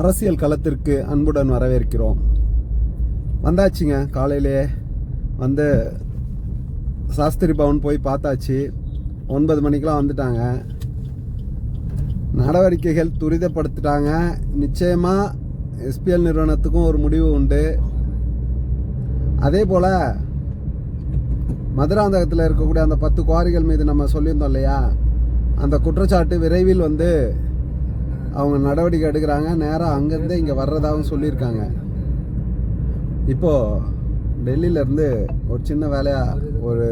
அரசியல் களத்திற்கு அன்புடன் வரவேற்கிறோம். வந்தாச்சுங்க காலையிலே வந்து சாஸ்திரி பவன் போய் பார்த்தாச்சு. ஒன்பது மணிக்கெலாம் வந்துட்டாங்க. நடவடிக்கைகள் துரிதப்படுத்திட்டாங்க. நிச்சயமாக எஸ்பிஎல் நிறுவனத்துக்கும் ஒரு முடிவு உண்டு. அதே போல் மதுராந்தகத்தில் இருக்கக்கூடிய அந்த பத்து குவாரிகள் மீது நம்ம சொல்லியிருந்தோம் இல்லையா? அந்த குற்றச்சாட்டு விரைவில் வந்து அவங்க நடவடிக்கை எடுக்கிறாங்க. நேராக அங்கேருந்து இங்கே வர்றதாகவும் சொல்லியிருக்காங்க. இப்போது டெல்லியிலேருந்து ஒரு சின்ன வேலையாக ஒரு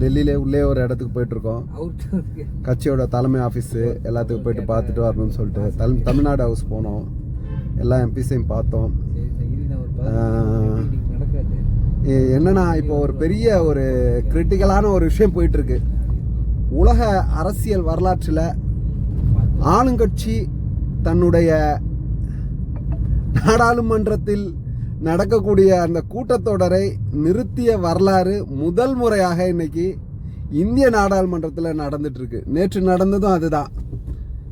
டெல்லியிலே உள்ளே ஒரு இடத்துக்கு போயிட்டுருக்கோம். கட்சியோட தலைமை ஆஃபீஸு எல்லாத்துக்கும் போயிட்டு பார்த்துட்டு வரணும்னு சொல்லிட்டு. தல் தமிழ்நாடு ஹவுஸ் போனோம். எல்லா எம்பிஸையும் பார்த்தோம். என்னன்னா இப்போ ஒரு பெரிய ஒரு கிரிட்டிக்கலான ஒரு விஷயம் போயிட்டுருக்கு. உலக அரசியல் வரலாற்றில் ஆளுங்கட்சி தன்னுடைய நாடாளுமன்றத்தில் நடக்கக்கூடிய அந்த கூட்டத்தொடரை நிறுத்திய வரலாறு முதல் முறையாக இன்னைக்கு இந்திய நாடாளுமன்றத்தில் நடந்துட்டுருக்கு. நேற்று நடந்ததும் அதுதான்.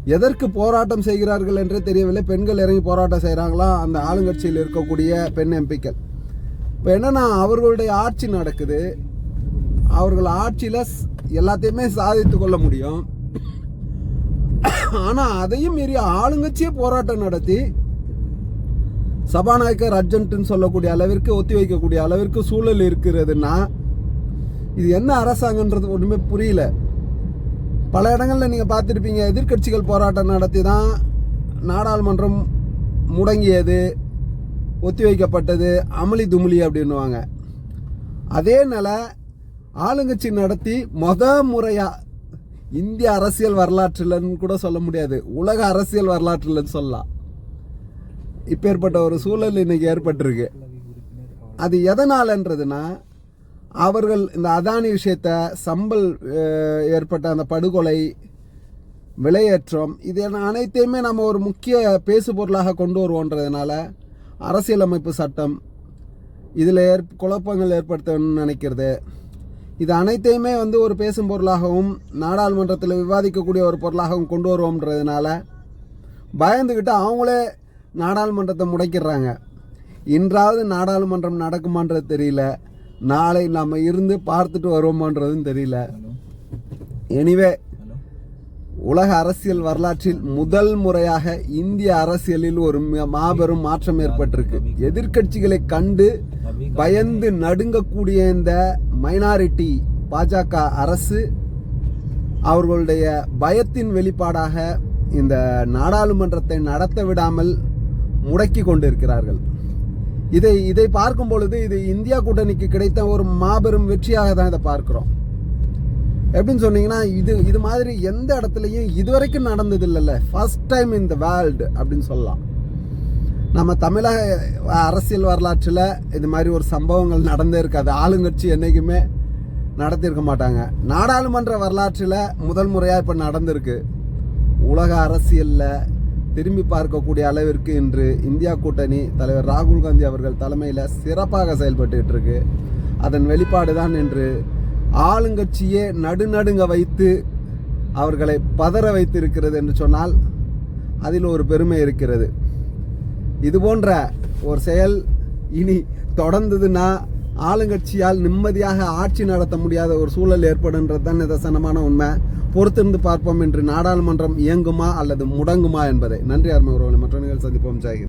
எதற்கு போராட்டம் செய்கிறார்கள் என்றே தெரியவில்லை. பெண்கள் இறங்கி போராட்டம் செய்கிறாங்களா அந்த ஆளுங்கட்சியில் இருக்கக்கூடிய பெண் எம்பிக்கள். இப்போ என்னன்னா அவர்களுடைய ஆட்சி நடக்குது. அவர்கள் ஆட்சியில் எல்லாத்தையுமே சாதித்து கொள்ள முடியும். ஆனால் அதையும் மீறி ஆளுங்கட்சியே போராட்டம் நடத்தி சபாநாயகர் அர்ஜென்ட்னு சொல்லக்கூடிய அளவிற்கு ஒத்தி வைக்கக்கூடிய அளவிற்கு சூழல் இருக்கிறதுன்னா இது என்ன அரசாங்கன்றது ஒன்றுமே புரியல. பல இடங்களில் நீங்கள் பார்த்துருப்பீங்க எதிர்க்கட்சிகள் போராட்டம் நடத்தி தான் நாடாளுமன்றம் முடங்கியது ஒத்தி வைக்கப்பட்டது அமளி துமளி அப்படின்னுவாங்க. அதே நில ஆளுங்கட்சி நடத்தி மொத முறையாக இந்திய அரசியல் வரலாற்றில்னு கூட சொல்ல முடியாது. உலக அரசியல் வரலாற்றில்னு சொல்லலாம். இப்பேற்பட்ட ஒரு சூழல் இன்னைக்கு ஏற்பட்டிருக்கு. அது எதனாலன்றதுன்னா அவர்கள் இந்த அதானி விஷயத்த சம்பல் ஏற்பட்ட அந்த படுகொலை விலையேற்றம் இது என அனைத்தையுமே நம்ம ஒரு முக்கிய பேசு பொருளாக கொண்டு வருவோன்றதுனால அரசியலமைப்பு சட்டம் இதில் ஏற் குழப்பங்கள் ஏற்படுத்தணும்னு நினைக்கிறது. இது அனைத்தையுமே வந்து ஒரு பேசும் பொருளாகவும் நாடாளுமன்றத்தில் விவாதிக்கக்கூடிய ஒரு பொருளாகவும் கொண்டு வருவோம்ன்றதுனால பயந்துக்கிட்டு அவங்களே நாடாளுமன்றத்தை முடக்கிடுறாங்க. இன்றாவது நாடாளுமன்றம் நடக்குமான்றது தெரியல. நாளை நம்ம இருந்து பார்த்துட்டு வருவோமான்றதும் தெரியல. எனிவே உலக அரசியல் வரலாற்றில் முதல் முறையாக இந்திய அரசியலில் ஒரு ம- மாபெரும் மாற்றம் ஏற்பட்டிருக்கு. எதிர்க்கட்சிகளை கண்டு பயந்து நடுங்கக்கூடிய இந்த மைனாரிட்டி பாஜக அரசு அவர்களுடைய பயத்தின் வெளிப்பாடாக இந்த நாடாளுமன்றத்தை நடத்த விடாமல் முடக்கி கொண்டிருக்கிறார்கள். இதை இதை பார்க்கும் பொழுது இது இந்தியா கூட்டணிக்கு கிடைத்த ஒரு மாபெரும் வெற்றியாக தான் இதை பார்க்குறோம். எப்படின்னு சொன்னீங்கன்னா இது இது மாதிரி எந்த இடத்துலையும் இதுவரைக்கும் நடந்தது இல்லைல்ல first time in the world அப்படின்னு சொல்லலாம். நம்ம தமிழக அரசியல் வரலாற்றில் இது மாதிரி ஒரு சம்பவங்கள் நடந்தே இருக்காது. ஆளுங்கட்சி என்றைக்குமே நடத்தியிருக்க மாட்டாங்க. நாடாளுமன்ற வரலாற்றில் முதல் முறையாக இப்போ நடந்திருக்கு. உலக அரசியலில் திரும்பி பார்க்கக்கூடிய அளவிற்கு இன்று இந்தியா கூட்டணி தலைவர் ராகுல் காந்தி அவர்கள் தலைமையில் சிறப்பாக செயல்பட்டு இருக்கு. அதன் வெளிப்பாடு தான் இன்று ஆளுங்கட்சியே நடுநடுங்க வைத்து அவர்களை பதற வைத்திருக்கிறது என்று சொன்னால் அதில் ஒரு பெருமை இருக்கிறது. இது போன்ற ஒரு செயல் இனி தொடர்ந்ததுன்னா ஆளுங்கட்சியால் நிம்மதியாக ஆட்சி நடத்த முடியாத ஒரு சூழல் ஏற்படுன்றது தான் நிதர்சனமான உண்மை. பொறுத்திருந்து பார்ப்போம் என்று நாடாளுமன்றம் இயங்குமா அல்லது முடங்குமா என்பதை. நன்றி அருமை உறவுகளை. மற்ற நிகழ்ச்சி சந்திப்போம். ஜெயஹிந்த்.